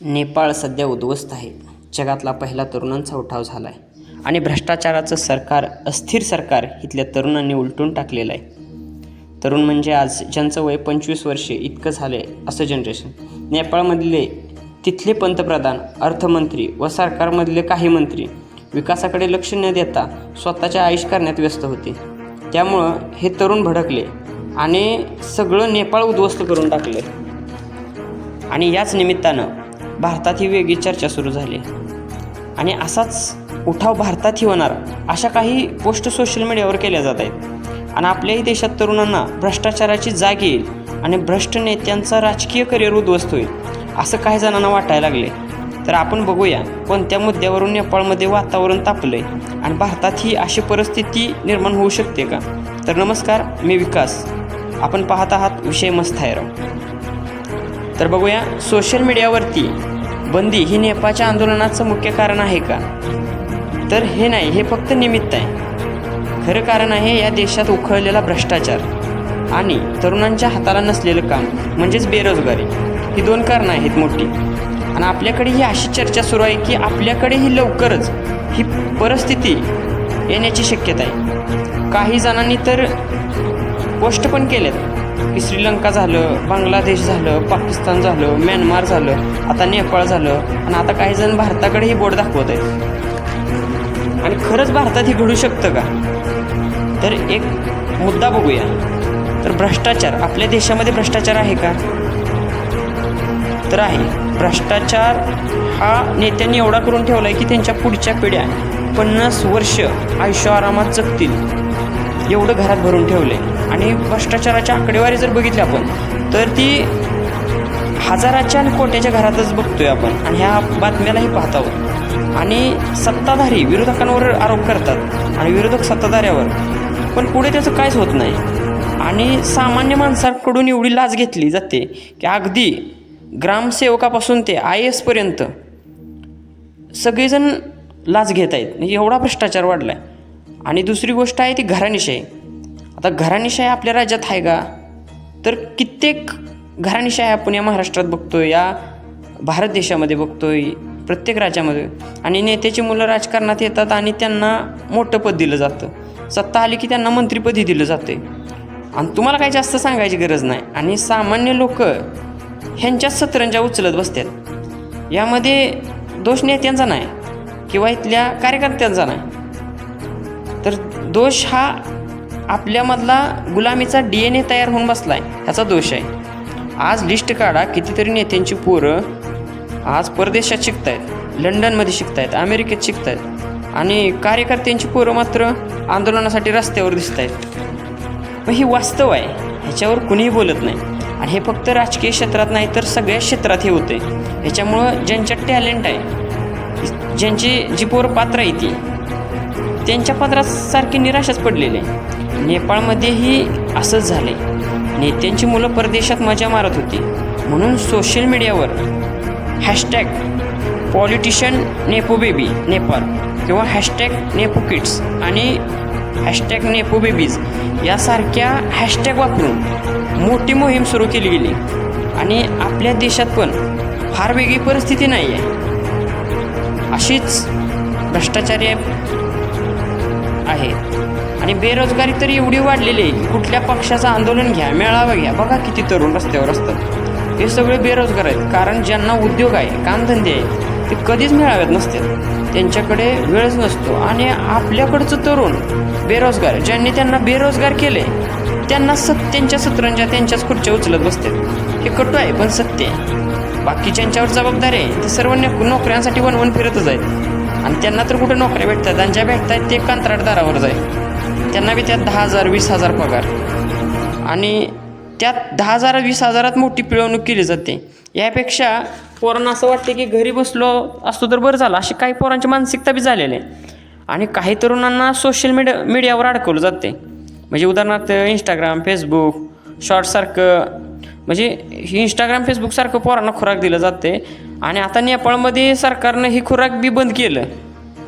नेपाळ सध्या उद्ध्वस्त आहे. जगातला पहिला तरुणांचा उठाव झाला आहे आणि भ्रष्टाचाराचं सरकार अस्थिर सरकार इथल्या तरुणांनी उलटून टाकलेलं आहे. तरुण म्हणजे आज ज्यांचं वय पंचवीस वर्षे इतकं झालं आहे असं जनरेशन नेपाळमधले तिथले पंतप्रधान अर्थमंत्री व सरकारमधले काही मंत्री विकासाकडे लक्ष न देता स्वतःच्या आयुष करण्यात व्यस्त होते. त्यामुळं हे तरुण भडकले आणि सगळं नेपाळ उद्ध्वस्त करून टाकले आणि याच निमित्तानं भारतात ही वेगळी चर्चा सुरू झाली. आणि असाच उठाव भारतातही होणार अशा काही पोस्ट सोशल मीडियावर केल्या जात आहेत. आणि आपल्याही देशात तरुणांना भ्रष्टाचाराची जाग येईल आणि भ्रष्ट नेत्यांचा राजकीय करिअर उद्ध्वस्त होईल असं काही जणांना वाटायला लागले. तर आपण बघूया कोणत्या मुद्द्यावरून नेपाळमध्ये वातावरण तापलं आहे आणि भारतात ही अशी परिस्थिती निर्माण होऊ शकते का? तर नमस्कार मी विकास. आपण पाहत आहात विषय मस्त आहे तर बघूया सोशल मीडियावरती बंदी ही नेपाळच्या आंदोलनाचं मुख्य कारण आहे का? तर हे नाही हे फक्त निमित्त आहे. खरं कारण आहे या देशात उखळलेला भ्रष्टाचार आणि तरुणांच्या हाताला नसलेलं काम म्हणजेच बेरोजगारी. ही दोन कारणं आहेत मोठी. आणि आपल्याकडे ही अशी चर्चा सुरू आहे की आपल्याकडे ही लवकरच ही परिस्थिती येण्याची शक्यता आहे. काही जणांनी तर पोस्ट पण केल्यात की श्रीलंका झालं बांगलादेश झालं पाकिस्तान झालं म्यानमार झालं आता नेपाळ झालं आणि आता काही जण भारताकडेही बोट दाखवत आहेत. आणि खरंच भारतात हे घडू शकतं का? तर एक मुद्दा बघूया. तर भ्रष्टाचार आपल्या देशामध्ये भ्रष्टाचार आहे का? तर आहे. भ्रष्टाचार हा नेत्यांनी एवढा करून ठेवला आहे की त्यांच्या पुढच्या पिढ्या पन्नास वर्ष आयुष्य आरामात जगतील. एवढं घरात भरून ठेवलं. आहे आणि भ्रष्टाचाराच्या आकडेवारी जर बघितली आपण तर ती हजाराच्या आणि कोट्याच्या घरातच बघतोय आपण. आणि ह्या बातम्यालाही पाहत आहोत. आणि सत्ताधारी विरोधकांवर आरोप करतात आणि विरोधक सत्ताधाऱ्यावर. पण पुढे त्याचं काहीच होत नाही. आणि सामान्य माणसाकडून एवढी लाच घेतली जाते की अगदी ग्रामसेवकापासून ते आय एसपर्यंत सगळेजण लाच घेत आहेत. म्हणजे एवढा भ्रष्टाचार वाढला आहे आणि दुसरी गोष्ट आहे ती घराणीशाही. आता घराणीशाही आपल्या राज्यात आहे का? तर कित्येक घराणीशाही आपण या महाराष्ट्रात बघतोय या भारत देशामध्ये बघतोय प्रत्येक राज्यामध्ये. आणि नेत्याची मुलं राजकारणात येतात आणि त्यांना मोठं पद दिलं जातं. सत्ता आली की त्यांना मंत्रिपदही दिलं जाते आणि तुम्हाला काही जास्त सांगायची गरज नाही. आणि सामान्य लोक ह्यांच्याच सतरंजा उचलत बसतात. यामध्ये दोष नेत्यांचा नाही किंवा इथल्या कार्यकर्त्यांचा नाही. तर दोष हा आपल्यामधला गुलामीचा डी एन ए तयार होऊन बसला आहे ह्याचा दोष आहे. आज लिस्ट काढा कितीतरी नेत्यांची पोरं आज परदेशात शिकत आहेत लंडनमध्ये शिकत आहेत अमेरिकेत शिकत आहेत आणि कार्यकर्त्यांची पोरं मात्र आंदोलनासाठी रस्त्यावर दिसत आहेत मग ही वास्तव आहे ह्याच्यावर कुणीही बोलत नाही. आणि हे फक्त राजकीय क्षेत्रात नाही तर सगळ्या क्षेत्रात हे होते ह्याच्यामुळं ज्यांच्यात टॅलेंट आहे ज्यांची जी पोरं पात्र आहे ती त्यांच्या पदरासारखे निराशाच पडलेले आहे. नेपाळमध्येही असंच झाले नेत्यांची मुलं परदेशात मजा मारत होती. म्हणून सोशल मीडियावर hashtag politician nepo baby Nepal किंवा हॅशटॅग नेपो किड्स आणि हॅशटॅग नेपो बेबीज यासारख्या हॅशटॅग वापरून मोठी मोहीम सुरू केली गेली. आणि आपल्या देशात पण फार वेगळी परिस्थिती नाही आहे अशीच भ्रष्टाचारी आहे. आणि बेरोजगारी तर एवढी वाढलेली आहे की कुठल्या पक्षाचं आंदोलन घ्या मेळावा घ्या बघा किती तरुण रस्त्यावर असतात. हे सगळे बेरोजगार आहेत. कारण ज्यांना उद्योग आहे कामधंदे आहे ते कधीच मेळाव्यात नसते त्यांच्याकडे वेळच नसतो. आणि आपल्याकडचं तरुण बेरोजगार ज्यांनी त्यांना बेरोजगार केले त्यांना सत त्यांच्या सत्रांच्या त्यांच्याच खुर्च्या उचलत बसतात. हे कटू आहे पण सत्य आहे. बाकीच्यांच्यावर जबाबदारी आहे. ते सर्व नोकऱ्यांसाठी वणवण फिरतच आहेत. आणि त्यांना तर कुठे नोकऱ्या भेटतात आणि ज्या भेटत आहेत ते कंत्राटदारावर जाईल. त्यांना बी त्यात दहा हजार वीस हजार पगार. आणि त्यात दहा हजार वीस हजारात मोठी पिळवणूक केली जाते. यापेक्षा पोरांना असं वाटते की घरी बसलो असतो तर बरं झालं. अशी काही पोरांची मानसिकता बी झालेली आहे. आणि काही तरुणांना सोशल मीडिया मीडियावर अडकवलं जाते. म्हणजे उदाहरणार्थ इंस्टाग्राम फेसबुक शॉर्टसारखं म्हणजे ही इंस्टाग्राम फेसबुकसारखं पोरांना खुराक दिलं जाते. आणि आता नेपाळमध्ये सरकारनं ही खुराक बी बंद केलं.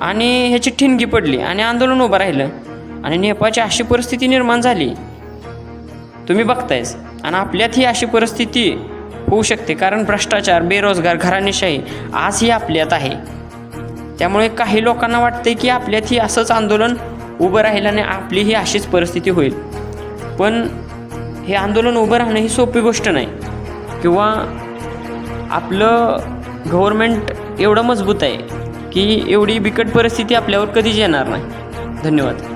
आणि ह्याची ठिणगी पडली आणि आंदोलन उभं राहिलं. आणि नेपाळची अशी परिस्थिती निर्माण झाली. तुम्ही बघतायच आणि आपल्यात ही अशी परिस्थिती होऊ शकते कारण भ्रष्टाचार बेरोजगार घराणेशाही आजही आपल्यात आहे. त्यामुळे काही लोकांना वाटते की आपल्यात ही असंच आंदोलन उभं राहील आणि आपली ही अशीच परिस्थिती होईल. पण हे आंदोलन उभं राहणं ही सोपी गोष्ट नाही. किंवा आपलं गव्हर्मेंट एवढं मजबूत आहे की एवढी बिकट परिस्थिती आपल्यावर कधीच येणार नाही. धन्यवाद.